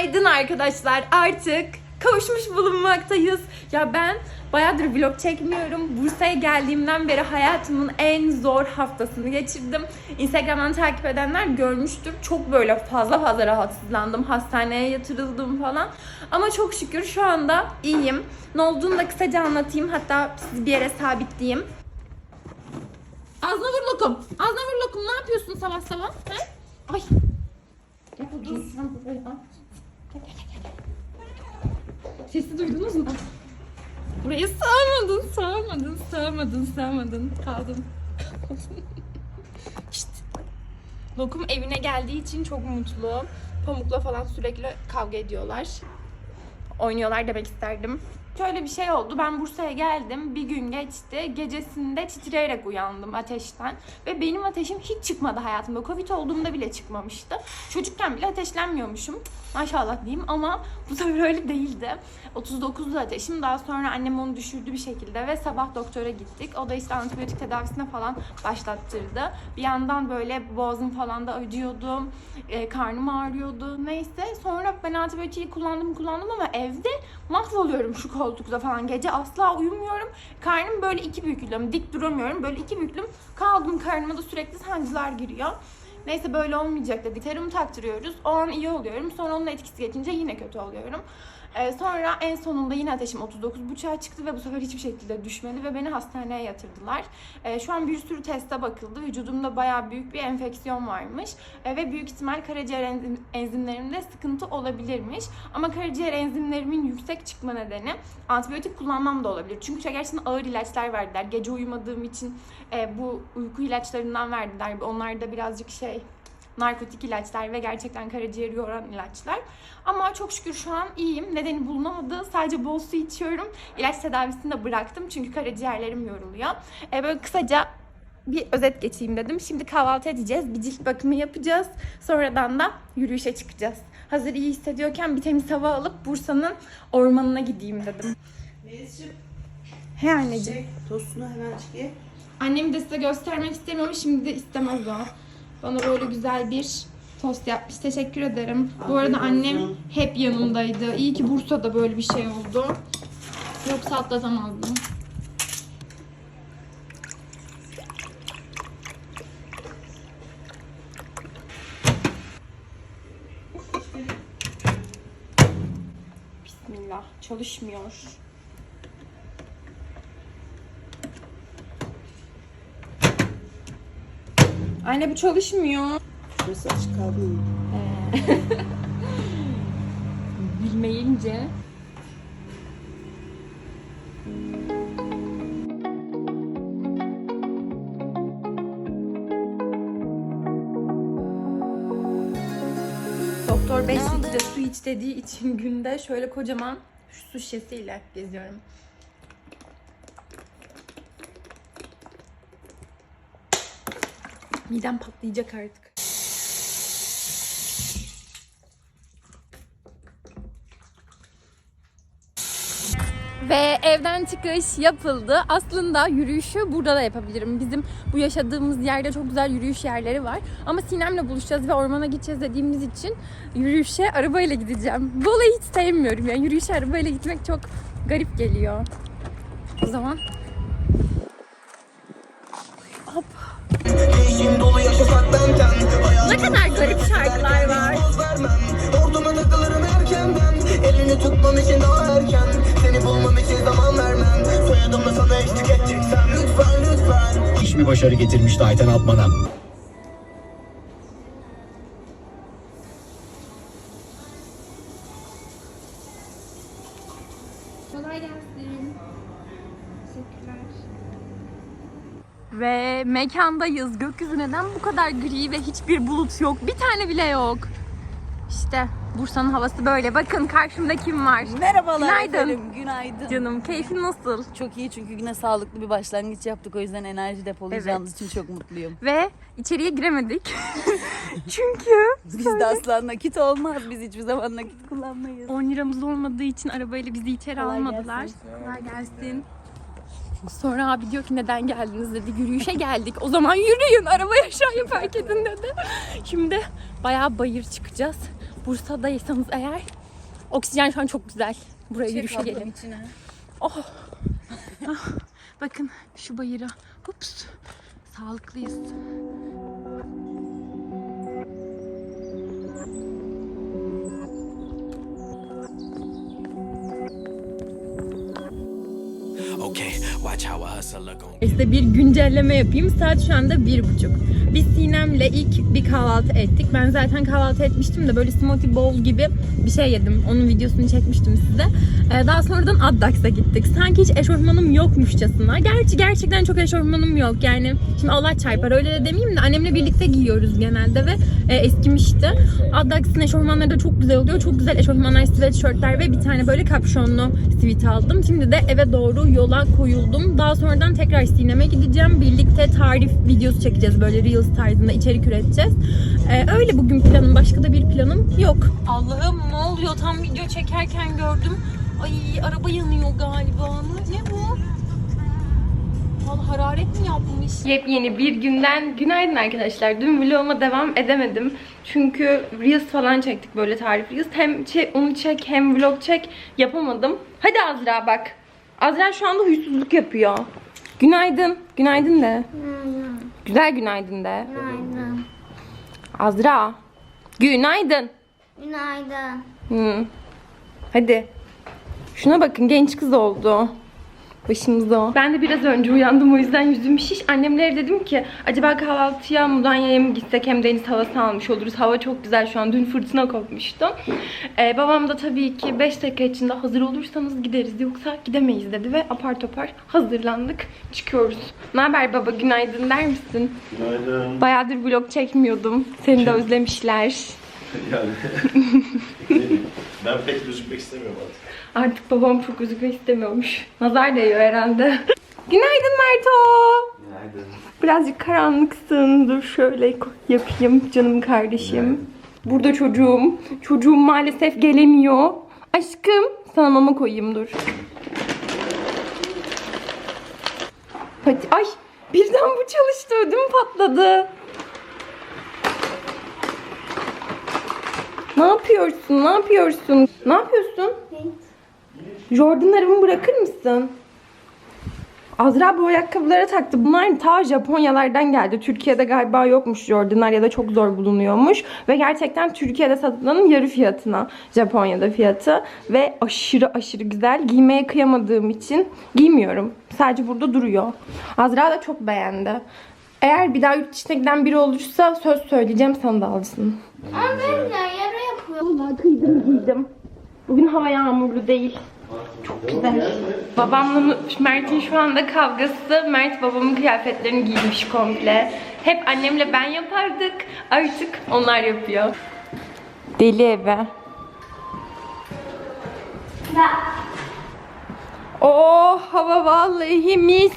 Günaydın arkadaşlar. Artık kavuşmuş bulunmaktayız. Ya ben bayağıdır vlog çekmiyorum. Bursa'ya geldiğimden beri hayatımın en zor haftasını geçirdim. Instagram'dan takip edenler görmüştür. Çok böyle fazla fazla rahatsızlandım. Hastaneye yatırıldım falan. Ama çok şükür şu anda iyiyim. Ne olduğunu da kısaca anlatayım. Hatta sizi bir yere sabitleyeyim. Aznavur lokum. Aznavur lokum ne yapıyorsun sabah sabah? He? Ay. Sen buraya al. Sesi duydunuz mu? Burayı sığamadın, sığamadın, sığamadın, sığamadın. Kaldın. işte. Lokum evine geldiği için çok mutlu. Pamukla falan sürekli kavga ediyorlar. Oynuyorlar demek isterdim. Şöyle bir şey oldu. Ben Bursa'ya geldim. Bir gün geçti. Gecesinde titreyerek uyandım ateşten. Ve benim ateşim hiç çıkmadı hayatımda. Covid olduğumda bile çıkmamıştı. Çocukken bile ateşlenmiyormuşum. Maşallah diyeyim ama bu sefer öyle değildi. 39'du ateşim. Daha sonra annem onu düşürdü bir şekilde ve sabah doktora gittik. O da işte antibiyotik tedavisine falan başlattırdı. Bir yandan böyle boğazım falan da acıyordu. E, karnım ağrıyordu. Neyse sonra ben antibiyotiği kullandım kullandım ama evde mahvoluyorum şu koltukta falan. Gece asla uyumuyorum. Karnım böyle iki büklüm. Dik duramıyorum. Böyle iki büklüm kaldım. Karnıma da sürekli sancılar giriyor. Neyse böyle olmayacak dedik. Serum taktırıyoruz. O an iyi oluyorum. Sonra onun etkisi geçince yine kötü oluyorum. Ee, sonra en sonunda yine ateşim 39.5'a çıktı ve bu sefer hiçbir şekilde düşmedi ve beni hastaneye yatırdılar. Ee, şu an bir sürü teste bakıldı. Vücudumda bayağı büyük bir enfeksiyon varmış Ee, ve büyük ihtimal karaciğer enzim- enzimlerimde sıkıntı olabilirmiş. Ama karaciğer enzimlerimin yüksek çıkma nedeni antibiyotik kullanmam da olabilir. Çünkü çok gerçekten ağır ilaçlar verdiler. Gece uyumadığım için e, bu uyku ilaçlarından verdiler. Onlar da birazcık şey narkotik ilaçlar ve gerçekten karaciğeri yoran ilaçlar. Ama çok şükür şu an iyiyim. Nedeni bulunamadı. Sadece bol su içiyorum. İlaç tedavisini de bıraktım çünkü karaciğerlerim yoruluyor. E, böyle kısaca bir özet geçeyim dedim. Şimdi kahvaltı edeceğiz. Bir cilt bakımı yapacağız. Sonradan da yürüyüşe çıkacağız. Hazır iyi hissediyorken bir temiz hava alıp Bursa'nın ormanına gideyim dedim. Melis'ciğim He anneciğim. çek tostunu hemen çık. Annemi de size göstermek istemiyorum. Şimdi de istemez o. Bana böyle güzel bir tost yapmış. Teşekkür ederim. Bu arada annem hep yanımdaydı. İyi ki Bursa'da böyle bir şey oldu. Yoksa atlatamazdım. Bismillah. Çalışmıyor. Anne bu çalışmıyor. Şurası açık kaldı mı? Bilmeyince. Doktor 5 litre su iç dediği için günde şöyle kocaman şu su şişesiyle geziyorum. Midem patlayacak artık. Ve evden çıkış yapıldı. Aslında yürüyüşü burada da yapabilirim. Bizim bu yaşadığımız yerde çok güzel yürüyüş yerleri var. Ama Sinem'le buluşacağız ve ormana gideceğiz dediğimiz için yürüyüşe arabayla gideceğim. Bu olayı hiç sevmiyorum. Yani yürüyüşe arabayla gitmek çok garip geliyor. O zaman tutmam için daha erken Seni bulmam için zaman vermem Soyadımla sana eşlik edeceksem Lütfen lütfen Hiç bir başarı getirmişti Ayten Altman'a. Kolay gelsin. Teşekkürler. Ve mekandayız. Gökyüzü neden bu kadar gri ve hiçbir bulut yok? Bir tane bile yok. İşte Bursa'nın havası böyle. Bakın karşımda kim var? Merhabalar Günaydın. efendim, günaydın. Canım keyfin nasıl? Çok iyi çünkü güne sağlıklı bir başlangıç yaptık. O yüzden enerji depolayacağımız için çok mutluyum. Ve içeriye giremedik. Çünkü Bizde asla nakit olmaz. Biz hiçbir zaman nakit kullanmayız. 10 liramız olmadığı için arabayla bizi içeri Kolay almadılar. gelsin. Kolay gelsin. Sonra abi diyor ki neden geldiniz dedi. Yürüyüşe geldik. O zaman yürüyün. Arabayı aşağıya park edin dedi. Şimdi bayağı bayır çıkacağız. Bursa'daysanız eğer oksijen şu an çok güzel. Buraya yürüyüşe gelin. içine. Oh. Ah, Bakın şu bayıra. Ups. Sağlıklıyız. İşte bir güncelleme yapayım. Saat şu anda bir buçuk. Biz Sinem'le ilk bir kahvaltı ettik. Ben zaten kahvaltı etmiştim de böyle smoothie bowl gibi bir şey yedim. Onun videosunu çekmiştim size. Ee, daha sonradan Addax'a gittik. Sanki hiç eşofmanım yokmuşçasına. Gerçi gerçekten çok eşofmanım yok. Yani şimdi Allah çarpar öyle de demeyeyim de annemle birlikte giyiyoruz genelde ve e, eskimişti. Addax'ın eşofmanları da çok güzel oluyor. Çok güzel eşofmanlar, sweatshirtler ve bir tane böyle kapşonlu sweat aldım. Şimdi de eve doğru yola koyuldum. Daha sonradan tekrar Sinem'e gideceğim. Birlikte tarif videosu çekeceğiz. Böyle Reels tarzında içerik üreteceğiz. Ee, öyle bugün planım. Başka da bir planım yok. Allah'ım ne oluyor? Tam video çekerken gördüm. Ay araba yanıyor galiba. Ne bu? Vallahi hararet mi yapmış? Yepyeni bir günden günaydın arkadaşlar. Dün vloguma devam edemedim. Çünkü Reels falan çektik böyle tarif Reels. Hem çek, onu çek hem vlog çek yapamadım. Hadi Azra bak. Azra şu anda huysuzluk yapıyor. Günaydın. Günaydın de. Güzel günaydın de. Günaydın. Azra. Günaydın. Günaydın. Hı. Hadi. Şuna bakın genç kız oldu. Başımızda o. Ben de biraz önce uyandım o yüzden yüzüm şiş. Annemlere dedim ki acaba kahvaltıya Mudanya'ya mı gitsek hem deniz havası almış oluruz. Hava çok güzel şu an. Dün fırtına kopmuştu. Ee, babam da tabii ki 5 dakika içinde hazır olursanız gideriz yoksa gidemeyiz dedi ve apar topar hazırlandık. Çıkıyoruz. Ne haber baba günaydın der misin? Günaydın. Bayağıdır vlog çekmiyordum. Seni de özlemişler. Yani ben pek gözükmek istemiyorum artık. Artık babam çok gözükmek istemiyormuş. Nazar değiyor herhalde. Günaydın Merto. Günaydın. Birazcık karanlıksın. Dur şöyle yapayım canım kardeşim. Burada çocuğum. Çocuğum maalesef gelemiyor. Aşkım sana mama koyayım dur. Pati ay birden bu çalıştı ödüm patladı. Ne yapıyorsun? Ne yapıyorsun? Ne yapıyorsun? Jordanlarımı bırakır mısın? Azra bu ayakkabılara taktı. Bunlar ta Japonyalardan geldi. Türkiye'de galiba yokmuş Jordanlar ya da çok zor bulunuyormuş. Ve gerçekten Türkiye'de satılanın yarı fiyatına Japonya'da fiyatı. Ve aşırı aşırı güzel. Giymeye kıyamadığım için giymiyorum. Sadece burada duruyor. Azra da çok beğendi. Eğer bir daha yurt dışına giden biri olursa söz söyleyeceğim sana da alsın. Ama ben de yara yapıyorum. Vallahi kıydım giydim. Bugün hava yağmurlu değil. Çok güzel. Babamla Mert'in şu anda kavgası. Mert babamın kıyafetlerini giymiş komple. Hep annemle ben yapardık. Artık onlar yapıyor. Deli eve. Oh hava vallahi mis.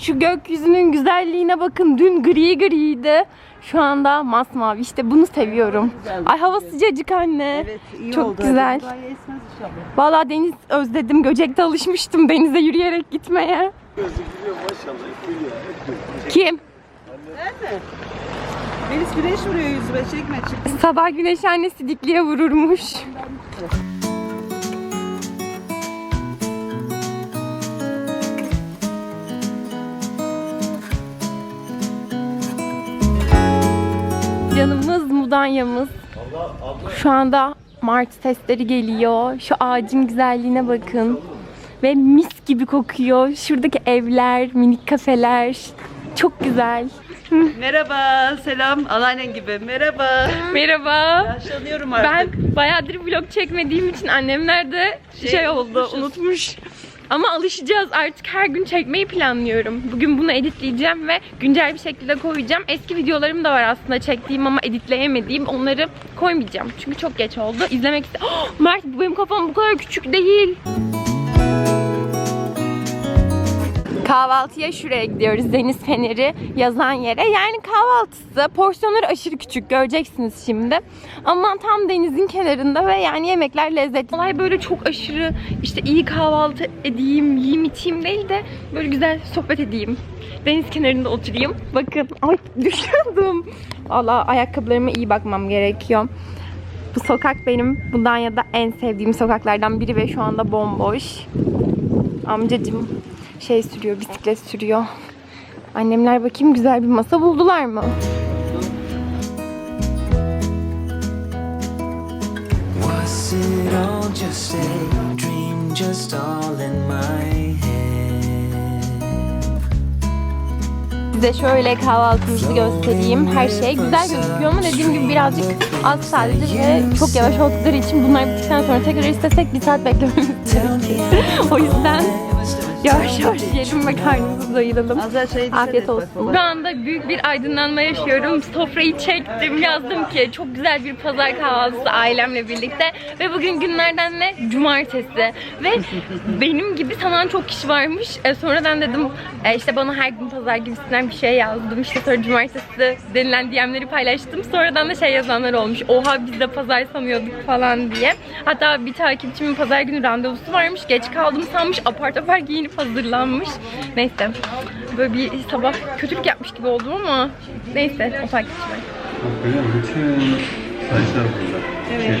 Şu gökyüzünün güzelliğine bakın. Dün gri griydi. Şu anda masmavi. İşte bunu seviyorum. Ay hava sıcacık anne. Evet iyi Çok oldu. güzel. Daha esmez inşallah. Vallahi deniz özledim. Göcek'te alışmıştım denize yürüyerek gitmeye. Kim? Melis güneş vuruyor yüzüme çekme çık. Sabah güneş annesi dikliğe vururmuş. Mudanya'mız. Şu anda Mart sesleri geliyor. Şu ağacın güzelliğine bakın. Ve mis gibi kokuyor. Şuradaki evler, minik kafeler. Çok güzel. Merhaba selam anneannen gibi merhaba. Merhaba. Yaşlanıyorum Ben artık. bayağıdır vlog çekmediğim için annemler de şey, oldu, unutmuşuz. unutmuş. Ama alışacağız artık her gün çekmeyi planlıyorum. Bugün bunu editleyeceğim ve güncel bir şekilde koyacağım. Eski videolarım da var aslında çektiğim ama editleyemediğim. Onları koymayacağım. Çünkü çok geç oldu. İzlemek iste... Oh, Mert benim kafam bu kadar küçük değil. Kahvaltıya şuraya gidiyoruz. Deniz Feneri yazan yere. Yani kahvaltısı. Porsiyonları aşırı küçük. Göreceksiniz şimdi. Ama tam denizin kenarında ve yani yemekler lezzetli. Olay böyle çok aşırı işte iyi kahvaltı edeyim, yiyeyim içeyim değil de böyle güzel sohbet edeyim. Deniz kenarında oturayım. Bakın. Ay düşüyordum. Valla ayakkabılarıma iyi bakmam gerekiyor. Bu sokak benim Mudanya'da en sevdiğim sokaklardan biri ve şu anda bomboş. Amcacım şey sürüyor, bisiklet sürüyor. Annemler bakayım güzel bir masa buldular mı? Was it all just a dream, just all in my head? Size şöyle kahvaltımızı göstereyim. Her şey güzel gözüküyor ama dediğim gibi birazcık az sadece ve çok yavaş oldukları için bunlar bittikten sonra tekrar istesek bir saat beklememiz gerekiyor. o yüzden yavaş yavaş yiyelim ve karnımızı doyuralım. Şey Afiyet olsun. Şu anda büyük bir aydınlanma yaşıyorum. Sofrayı çektim. Yazdım ki çok güzel bir pazar kahvaltısı ailemle birlikte. Ve bugün günlerden ne? Cumartesi. Ve benim gibi sanan çok kişi varmış. E, sonradan dedim e, işte bana her gün pazar gibisinden bir şey yazdım. İşte sonra cumartesi denilen DM'leri paylaştım. Sonradan da şey yazanlar olmuş. Oha biz de pazar sanıyorduk falan diye. Hatta bir takipçimin pazar günü randevusu varmış. Geç kaldım sanmış. Apar topar giyinip hazırlanmış. Neyse. Böyle bir sabah kötülük yapmış gibi oldum ama neyse o takipçiler. Bütün saçlar burada. Evet.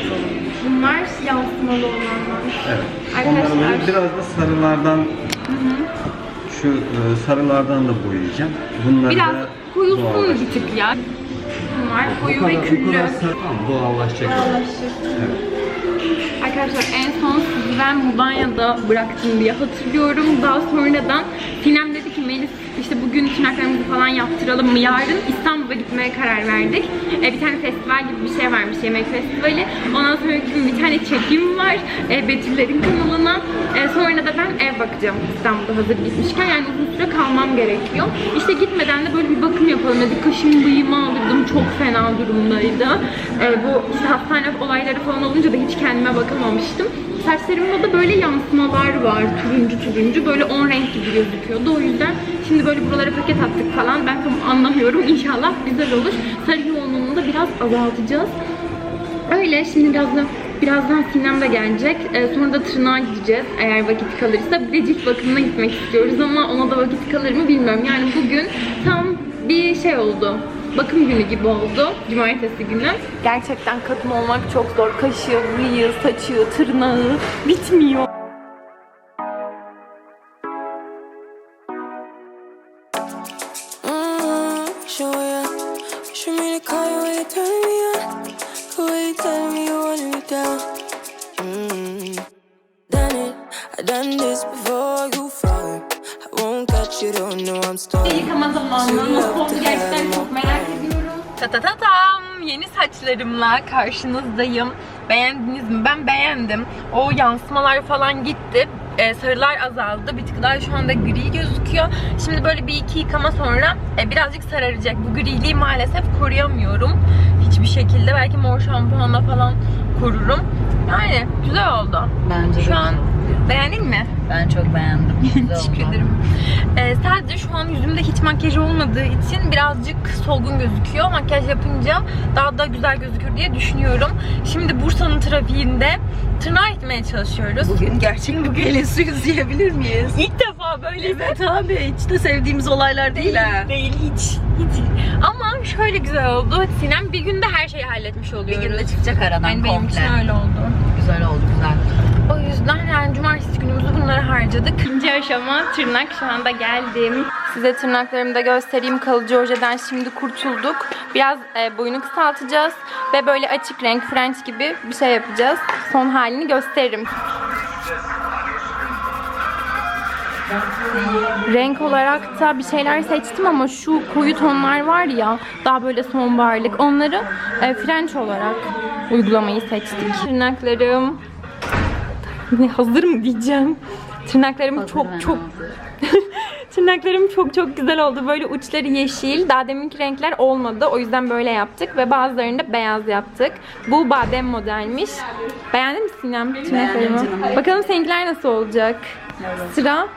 Bunlar yansımalı olanlar. Evet. Arkadaşlar. Onları böyle biraz da sarılardan şu e, sarılardan da boyayacağım. Bunları Biraz da koyulsun bir tık ya. Bunlar Bu koyu ve bu küllü. kadar sarı tamam, doğallaşacak. Evet. Arkadaşlar en son sizi ben Mudanya'da bıraktım diye hatırlıyorum. Daha sonradan Sinem dedi ki Melis işte bugün tırnaklarımızı falan yaptıralım mı? Yarın İstanbul'a gitmeye karar verdik. E, bir tane festival gibi bir şey varmış, yemek festivali. Ondan sonra gün bir tane çekim var e, Betüllerin kanalına. E, sonra da ben ev bakacağım İstanbul'da hazır gitmişken. Yani uzun süre kalmam gerekiyor. İşte gitmeden de böyle bir bakım yapalım dedik. Kaşımı bıyığımı aldırdım. Çok fena durumdaydı. E, bu işte hastane olayları falan olunca da hiç kendime bakamamıştım. Saçlarımda da böyle yansımalar var. Turuncu turuncu. Böyle 10 renk gibi gözüküyordu. O yüzden şimdi böyle buralara paket attık falan. Ben tam anlamıyorum. İnşallah güzel olur. Sarı yoğunluğunu da biraz azaltacağız. Öyle şimdi birazdan birazdan Sinem de gelecek. Ee, sonra da tırnağa gideceğiz eğer vakit kalırsa. Bir de cilt bakımına gitmek istiyoruz ama ona da vakit kalır mı bilmiyorum. Yani bugün tam bir şey oldu. Bakım günü gibi oldu. Cumartesi günü. Gerçekten kadın olmak çok zor. Kaşı, bıyığı, saçı, tırnağı bitmiyor. Yıkama zamanı nasıl oldu gerçekten çok merak ediyorum. Ta ta ta tam yeni saçlarımla karşınızdayım. Beğendiniz mi? Ben beğendim. O yansımalar falan gitti. Ee, sarılar azaldı. Bir tık daha şu anda gri gözüküyor. Şimdi böyle bir iki yıkama sonra e, birazcık sararacak. Bu griliği maalesef koruyamıyorum. Hiçbir şekilde. Belki mor şampuanla falan korurum. Yani güzel oldu. Bence de Şu an. Beğendin mi? Ben çok beğendim. Teşekkür ederim. Ee, sadece şu an yüzümde hiç makyaj olmadığı için birazcık solgun gözüküyor. Makyaj yapınca daha da güzel gözükür diye düşünüyorum. Şimdi Bursa'nın trafiğinde tırnağa gitmeye çalışıyoruz. Bugün gerçek bu gelin suyu izleyebilir miyiz? İlk defa böyle Evet abi hiç de sevdiğimiz olaylar değil ha. değil hiç. hiç. Ama şöyle güzel oldu. Sinem bir günde her şeyi halletmiş Bir oluyoruz. günde çıkacak aradan yani benim komple. için öyle oldu. Güzel oldu güzel. O yüzden yani cumartesi günümüzü bunları harcadık. İkinci aşama tırnak şu anda geldim. Size tırnaklarımı da göstereyim. Kalıcı ojeden şimdi kurtulduk. Biraz e, boyunu kısaltacağız. Ve böyle açık renk French gibi bir şey yapacağız. Son halini gösteririm. Renk olarak da bir şeyler seçtim ama şu koyu tonlar var ya daha böyle sonbaharlık onları e, French olarak uygulamayı seçtik. Tırnaklarım ne hazır mı diyeceğim. Tırnaklarım Hazır çok çok. Tırnaklarım çok çok güzel oldu. Böyle uçları yeşil. Daha deminki renkler olmadı. O yüzden böyle yaptık ve bazılarını da beyaz yaptık. Bu badem modelmiş. Beğendin mi Sinem tırnaklarımı? canım. Bakalım seninkiler nasıl olacak? Sıra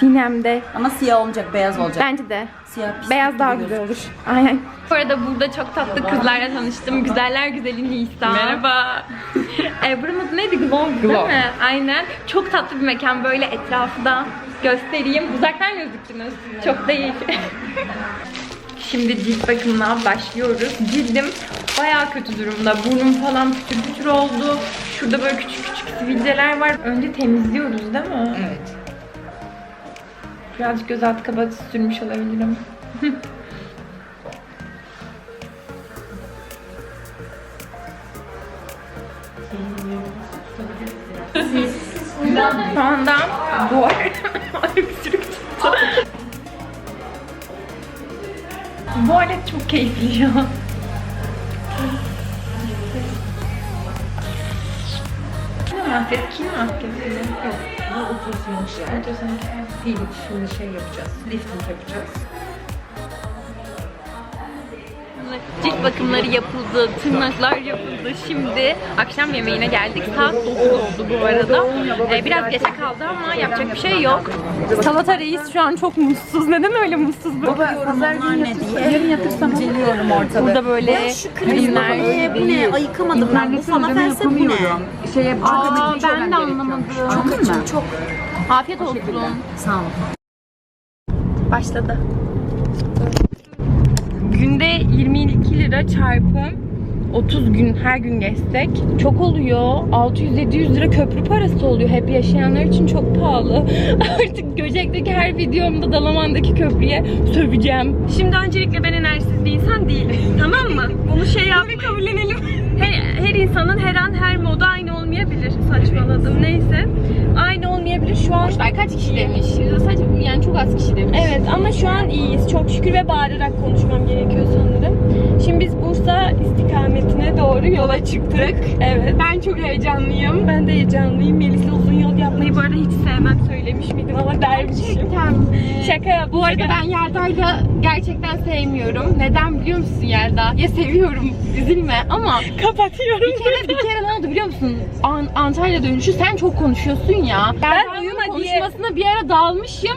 Sinem'de. Ama siyah olmayacak, beyaz olacak. Bence de. Siyah pis Beyaz daha güzel olur. Aynen. Bu arada burada çok tatlı kızlarla tanıştım. Güzeller güzeli Nisa. Merhaba. e, buranın adı neydi? Glow, değil mi? Aynen. Çok tatlı bir mekan. Böyle etrafı da göstereyim. Uzaktan gözüktünüz. Çok değil. Şimdi cilt bakımına başlıyoruz. Cildim bayağı kötü durumda. Burnum falan pütür pütür oldu. Şurada böyle küçük küçük sivilceler var. Önce temizliyoruz değil mi? Evet. Birazcık göz altı kapatıcı sürmüş olabilirim. Şu anda bu Ay, öksürük çıktı. Bu alet çok keyifli ya. Kim mahvet? Kim mahvet? Yok. Bu ultrasonik jel. Film şimdi şey yapacağız. Lifting yapacağız. Bakımları yapıldı, tırnaklar yapıldı. Şimdi akşam yemeğine geldik. Saat 9 oldu bu arada. Ee, biraz geçe kaldı ama yapacak bir şey yok. Salata reis şu an çok mutsuz. Neden öyle mutsuz bırakıyoruz her gün ne diye. Yarın yatırsam Celiyorum ortalığı. Burada böyle ürünler. bu ne? Ayıkamadım ben. Bu falafelse bu ne? Şeye Aa, ben de anlamadım. Çok açım çok. Afiyet olsun. Sağ ol. Başladı. Günde 22 lira çarpı 30 gün her gün geçsek çok oluyor. 600-700 lira köprü parası oluyor. Hep yaşayanlar için çok pahalı. Artık Göcek'teki her videomda Dalaman'daki köprüye söveceğim. Şimdi öncelikle ben enerjisiz bir insan değilim. tamam mı? Bunu şey yapmayın. kabullenelim. Her, her insanın her an her moda aynı olmayabilir. Saçmaladım. Neyse. Aynı olmayabilir. Şu an Boşver kaç kişi demiş? Sadece yani çok az kişi demiş. Evet ama şu an iyiyiz. Çok şükür ve bağırarak konuşmam gerekiyor sanırım. Şimdi biz Bursa istikametine doğru yola çıktık. Evet. Ben çok heyecanlıyım. Ben de heyecanlıyım. Melis'le uzun yol yapmayı bu arada hiç sevmem söylemiş miydim ama dermişim. Şaka yaptım. Bu arada ben Yelda'yla gerçekten sevmiyorum. Neden biliyor musun Yelda? Ya seviyorum, üzülme ama kapatıyorum. bir kere bir kere ne oldu biliyor musun? An- Antalya dönüşü sen çok konuşuyorsun ya. Ben uyuma diye- konuşmasına bir ara dalmışım.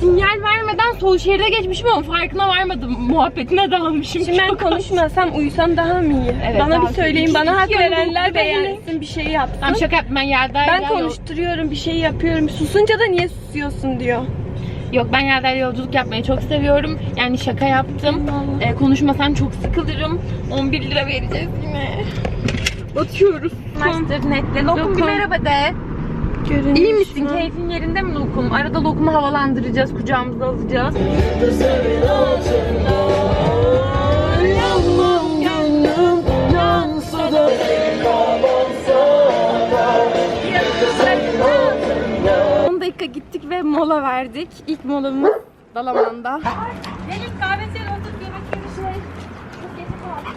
Sinyal vermeden sol şeride geçmişim ama farkına varmadım. Muhabbetine dalmışım. Şimdi ben Çok konuşmasam uyusam daha mı iyi? Evet, Bana daha bir söyleyin. Bana hak iki verenler beğensin bir şey yapsın. Tamam şaka yaptım ben Yelda'yla Ben yol- konuşturuyorum, bir şey yapıyorum. Susunca da niye susuyorsun diyor. Yok ben Yelda'yla yolculuk yapmayı çok seviyorum. Yani şaka yaptım. Ee, konuşmasam çok sıkılırım. 11 lira vereceğiz yine. Batıyoruz. Master netle. Lokum bir merhaba de. İyi misin? Keyfin yerinde mi Lokum? Arada Lokum'u havalandıracağız, kucağımıza alacağız. Dakika gittik ve mola verdik. İlk molamız Dalaman'da. Gelin kahvesiyle oturup yemek geç kaldık.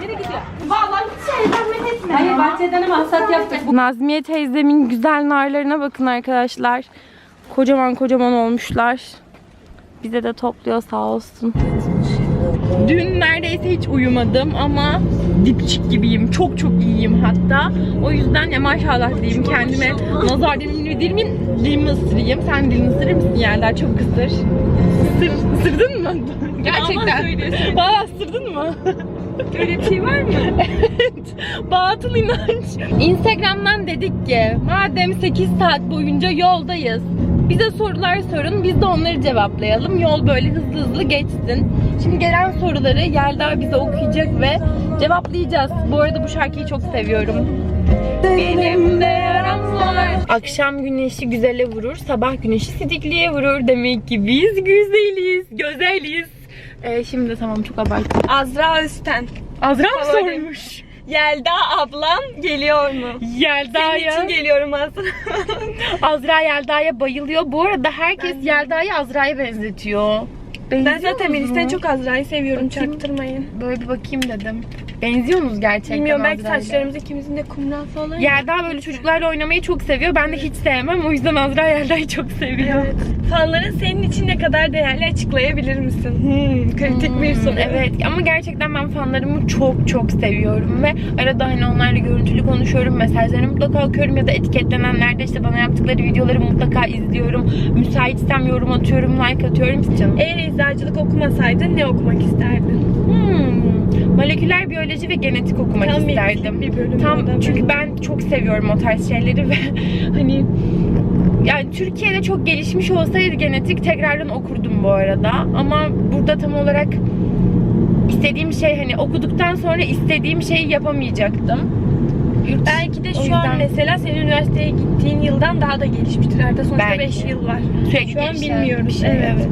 Nereye gidiyor? Vallahi hiç şey zahmet etme. Hayır bahçeden ama hasat yaptık. Nazmiye teyzemin güzel narlarına bakın arkadaşlar. Kocaman kocaman olmuşlar. Bize de topluyor sağ olsun. Dün neredeyse hiç uyumadım ama dipçik gibiyim. Çok çok iyiyim hatta. O yüzden ya maşallah diyeyim kendime. Nazar dilimi dilimin dilimi ısırayım. Sen dilini ısırır mısın yerler? Çok ısır. Isır, ısırdın mı? Gerçekten. Valla ısırdın mı? Öyle bir şey var mı? evet. Batıl inanç. Instagram'dan dedik ki madem 8 saat boyunca yoldayız. Bize sorular sorun, biz de onları cevaplayalım. Yol böyle hızlı hızlı geçsin. Şimdi gelen soruları Yelda bize okuyacak ve cevaplayacağız. Bu arada bu şarkıyı çok seviyorum. Benim de yaram var. Akşam güneşi güzele vurur, sabah güneşi sidikliye vurur. Demek ki biz güzeliz, güzeliz. Ee, şimdi tamam çok abarttım. Azra Üsten. Azra mı Favorim. sormuş? Yelda ablam geliyor mu? Senin Yelda'ya. için geliyorum Azra. Azra Yelda'ya bayılıyor. Bu arada herkes Yelda'yı Azra'ya benzetiyor. Ben Benziyor zaten musunuz? Melis'ten çok Azra'yı seviyorum. Çaktırmayın. Böyle bir bakayım dedim. Benziyor musunuz gerçekten Bilmiyorum belki Azra'yla? saçlarımız ikimizin de kumral falan. Yelda böyle çocuklarla oynamayı çok seviyor. Ben de hiç sevmem. O yüzden Azra Yelda'yı çok seviyor. Evet. Fanların senin için ne kadar değerli açıklayabilir misin? Hmm, kritik bir soru. Evet ama gerçekten ben fanlarımı çok çok seviyorum ve arada hani onlarla görüntülü konuşuyorum, mesajlarını mutlaka okuyorum ya da etiketlenenlerde işte bana yaptıkları videoları mutlaka izliyorum. Müsaitsem yorum atıyorum, like atıyorum. Canım. Eğer eczacılık okumasaydın ne okumak isterdin? Hmm. Moleküler biyoloji ve genetik okumak Tam isterdim. bir bölüm. Tam orada çünkü ben çok seviyorum o tarz şeyleri ve hani yani Türkiye'de çok gelişmiş olsaydı genetik tekrardan okurdum bu arada. Ama burada tam olarak istediğim şey hani okuduktan sonra istediğim şeyi yapamayacaktım. Yurt- Belki de şu an mesela senin üniversiteye gittiğin yıldan daha da gelişmiştir. Arada sonuçta Belki. 5 yıl var. Sürekli Şu an gelişen bilmiyoruz. bir şey, evet.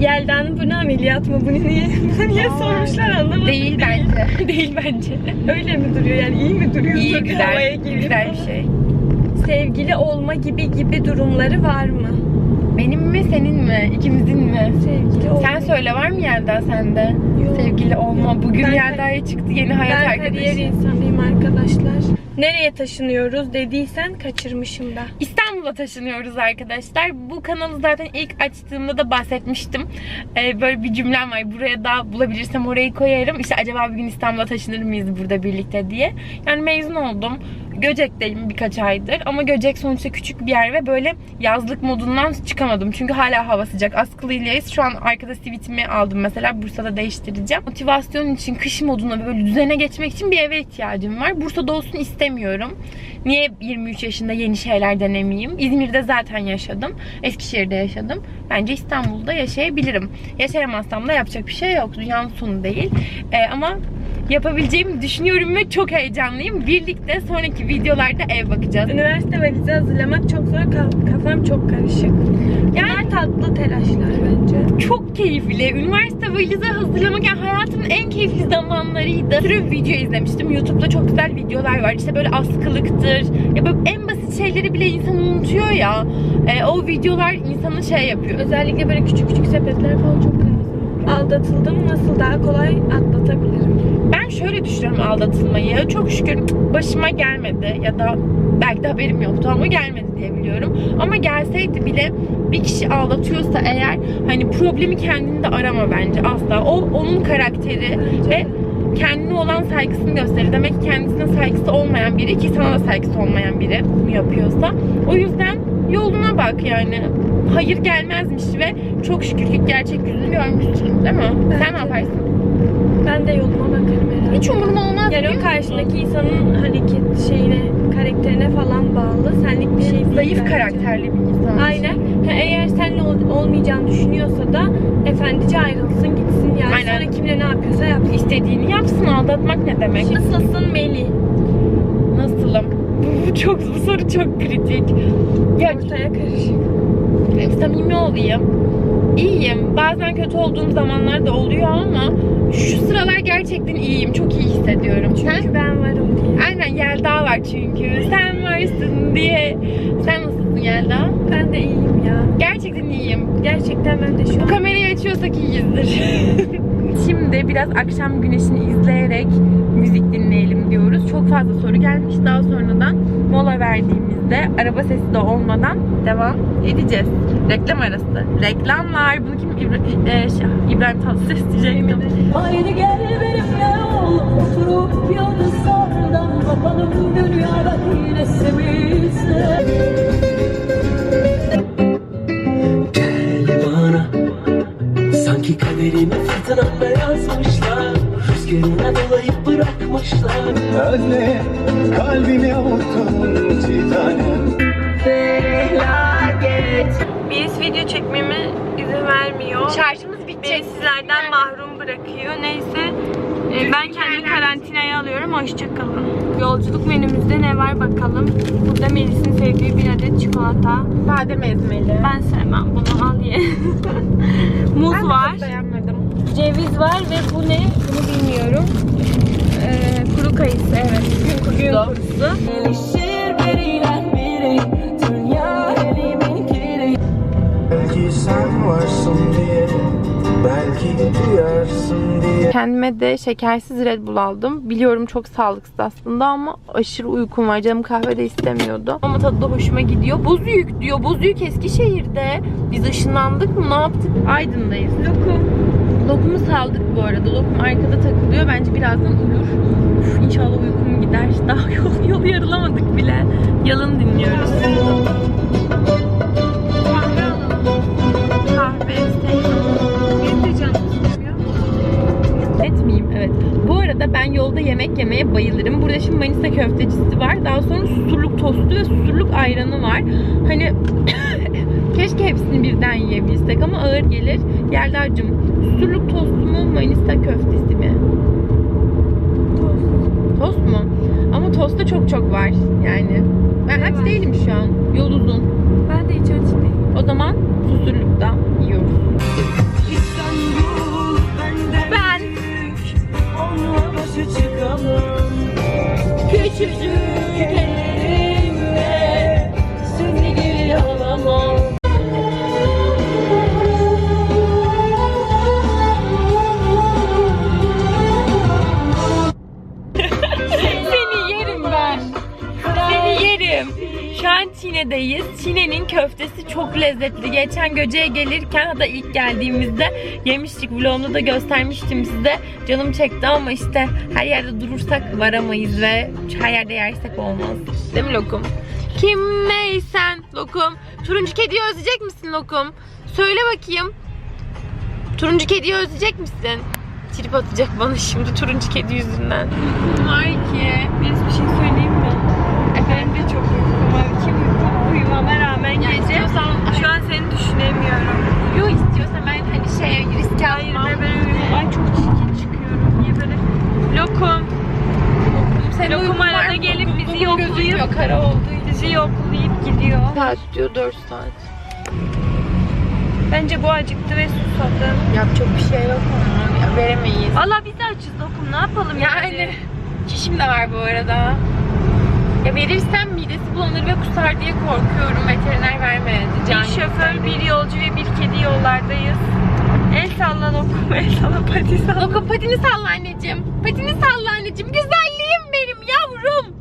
Yelda'nın bu ne ameliyat mı? Bunu niye, bunu niye sormuşlar anlamadım. Değil bence. Değil bence. Öyle mi duruyor yani iyi mi duruyor? İyi güzel. Güzel bir şey. Sevgili olma gibi gibi durumları var mı? Benim mi senin mi? İkimizin mi? Sevgili olma. Sen söyle var mı Yelda sende? Yok. Sevgili olma. Bugün Ben- Yelda'ya çıktı yeni hayat ben kariyer arkadaşı. insanıyım arkadaşlar. Nereye taşınıyoruz dediysen kaçırmışım da. İstanbul'a taşınıyoruz arkadaşlar. Bu kanalı zaten ilk açtığımda da bahsetmiştim. Ee, böyle bir cümlem var. Buraya da bulabilirsem orayı koyarım. İşte acaba bir gün İstanbul'a taşınır mıyız burada birlikte diye. Yani mezun oldum. Göcek'teyim birkaç aydır. Ama Göcek sonuçta küçük bir yer ve böyle yazlık modundan çıkamadım. Çünkü hala hava sıcak. Askılıyız. Şu an arkada sivitimi aldım mesela. Bursa'da değiştireceğim. Motivasyon için kış moduna böyle düzene geçmek için bir eve ihtiyacım var. Bursa'da olsun istemiyorum. Niye 23 yaşında yeni şeyler denemeyeyim? İzmir'de zaten yaşadım. Eskişehir'de yaşadım. Bence İstanbul'da yaşayabilirim. Yaşayamazsam da yapacak bir şey yok. Dünyanın sonu değil. Ee, ama yapabileceğimi düşünüyorum ve çok heyecanlıyım. Birlikte sonraki videolarda ev bakacağız. Üniversite valizi hazırlamak çok zor. Ka- Kafam çok karışık. Yani tatlı telaşlar bence. Çok keyifli. Üniversite valizi hazırlamak yani hayatımın en keyifli zamanlarıydı. Bir sürü video izlemiştim. YouTube'da çok güzel videolar var. İşte böyle askılıktır. Ya böyle en basit şeyleri bile insan unutuyor ya. Ee, o videolar insanı şey yapıyor. Özellikle böyle küçük küçük sepetler falan çok lazım. Aldatıldım nasıl daha kolay atlatabilirim? Ben şöyle düşünüyorum aldatılmayı. Çok şükür başıma gelmedi ya da belki de haberim yoktu ama gelmedi diye biliyorum. Ama gelseydi bile bir kişi aldatıyorsa eğer hani problemi kendinde arama bence asla. O onun karakteri ve kendine olan saygısını gösterir. Demek ki kendisine saygısı olmayan biri ki sana da saygısı olmayan biri bunu yapıyorsa. O yüzden yoluna bak yani. Hayır gelmezmiş ve çok şükür ki gerçek yüzünü görmüşsün değil mi? Sen ne yaparsın? Ben de yoluma bakarım herhalde. Hiç umurumda olmaz. Yani o karşındaki insanın hareket şeyine, karakterine falan bağlı. Senlik bir şey değil Zayıf bence. karakterli bir insan. Aynen. Ha, eğer seninle ol- olmayacağını düşünüyorsa da efendice ayrılsın gitsin yani. Aynen. Sonra kimle ne yapıyorsa yapsın. İstediğini yapsın. Aldatmak ne demek? Nasılsın Meli? Nasılım? Bu çok bu soru çok kritik. Ya Ortaya karışık. samimi olayım. İyiyim. Bazen kötü olduğum zamanlar da oluyor ama şu sıralar gerçekten iyiyim. Çok iyi hissediyorum. Sen? Çünkü ben varım diye. Aynen Yelda var çünkü. Sen varsın diye. Sen nasılsın Yelda? Ben de iyiyim ya. Gerçekten iyiyim. Gerçekten ben de şu Bu an kamerayı açıyorsak iyiyizdir. Şimdi biraz akşam güneşini izleyerek. Çok fazla soru gelmiş. Daha sonradan mola verdiğimizde araba sesi de olmadan devam edeceğiz. Reklam arası. Reklamlar. Bunu kim? İbra- e, şey, İbrahim Tatlıses diyecektim. Haydi gel benimle ol Oturup yıldızlardan bakalım dünyada nesimize Gel bana Sanki kaderimi fırtınamda yazmışlar Rüzgarına dolayıp bırakmışlar Anne kalbimi avuttum bir tanem Biz video çekmeme izin vermiyor. Şarjımız Beni bitecek. sizlerden mahrum bırakıyor. Neyse e, ben kendimi karantinaya alıyorum. Hoşçakalın. Yolculuk menümüzde ne var bakalım. Burada Melis'in sevdiği bir adet çikolata. Badem ezmeli. Ben sevmem bunu al ye. Muz Ben var. beğenmedim. Ceviz var ve bu ne? Bunu bilmiyorum. Ee, kuru kayısı evet. Gün, gün kurusu. Gelişir biriyle biri Dünya elimin kiri Belki sen varsın diye Belki duyarsın diye Kendime de şekersiz Red Bull aldım. Biliyorum çok sağlıksız aslında ama aşırı uykum var. Canım kahve de istemiyordu. Ama tadı da hoşuma gidiyor. Bozüyük diyor. Bozüyük Eskişehir'de. Biz ışınlandık mı? Ne yaptık? Aydın'dayız. Lokum. Lokumu saldık bu arada. Lokum arkada takılıyor. Bence birazdan uyur. Uf, inşallah uykum gider. Daha yol, yolu yarılamadık bile. Yalın dinliyoruz. Kahve alalım. Kahve. Etmeyeyim evet. Bu arada. Ben yolda yemek yemeye bayılırım. Burada şimdi Manisa köftecisi var. Daha sonra susurluk tostu ve susurluk ayranı var. Hani keşke hepsini birden yiyebilsek ama ağır gelir. Yerdar'cığım susurluk tostu mu Manisa köftesi mi? Tost. Tost mu? Ama tostta çok çok var yani. Ben aç değilim şu an. Yol uzun. Ben de hiç aç değilim. O zaman susurlukta yiyoruz. Şu an Çin'edeyiz. Çin'e'nin köftesi çok lezzetli. Geçen Göce'ye gelirken hatta ilk geldiğimizde yemiştik. Vlogumda da göstermiştim size. Canım çekti ama işte her yerde durursak varamayız ve her yerde yersek olmaz. Değil mi Lokum? Kim neysen Lokum. Turuncu kediyi özleyecek misin Lokum? Söyle bakayım. Turuncu kediyi özleyecek misin? Trip atacak bana şimdi turuncu kedi yüzünden. Var ki. Biz bir şey söyleyeyim rağmen Yani gece istiyorsan- şu an seni düşünemiyorum. Yo istiyorsan ben hani şey riske Hayır atmam. be ben uyumam. Ay çok çirkin çıkıyorum. Niye böyle? Lokum. Lokum uykun var arada mı? gelip bizi Bugün yoklayıp- kara olduğu için. Bizi yoklayıp gidiyor. Saat diyor 4 saat. Bence bu acıktı ve susadı. Yapacak bir şey yok ama ya veremeyiz. Allah biz de açız Lokum ne yapalım yani? Yani çişim de var bu arada. Ya verirsem midesi bulanır ve kusar diye korkuyorum. Veteriner vermedi. Can Bir şoför, bir yolcu ve bir kedi yollardayız. El salla Lokum, el salla pati salla. Lokum patini salla anneciğim. Patini salla anneciğim. Güzelliğim benim yavrum.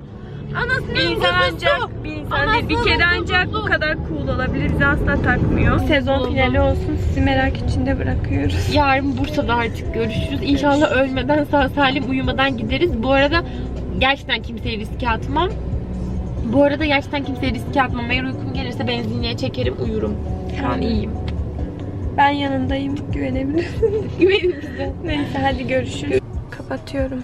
Anasının Bir insan ancak, bir insan değil, bir kedi ancak bu kadar cool olabilir. Bizi asla takmıyor. Sezon finali olsun. Sizi merak içinde bırakıyoruz. Yarın Bursa'da artık görüşürüz. İnşallah ölmeden sağ salim uyumadan gideriz. Bu arada gerçekten kimseye riske atmam. Bu arada gerçekten kimseye riske atmam. Eğer uykum gelirse benzinliğe çekerim uyurum. Şu an iyiyim. Ben yanındayım. Güvenebilirsin. Güvenin bize. Neyse hadi görüşürüz. Kapatıyorum.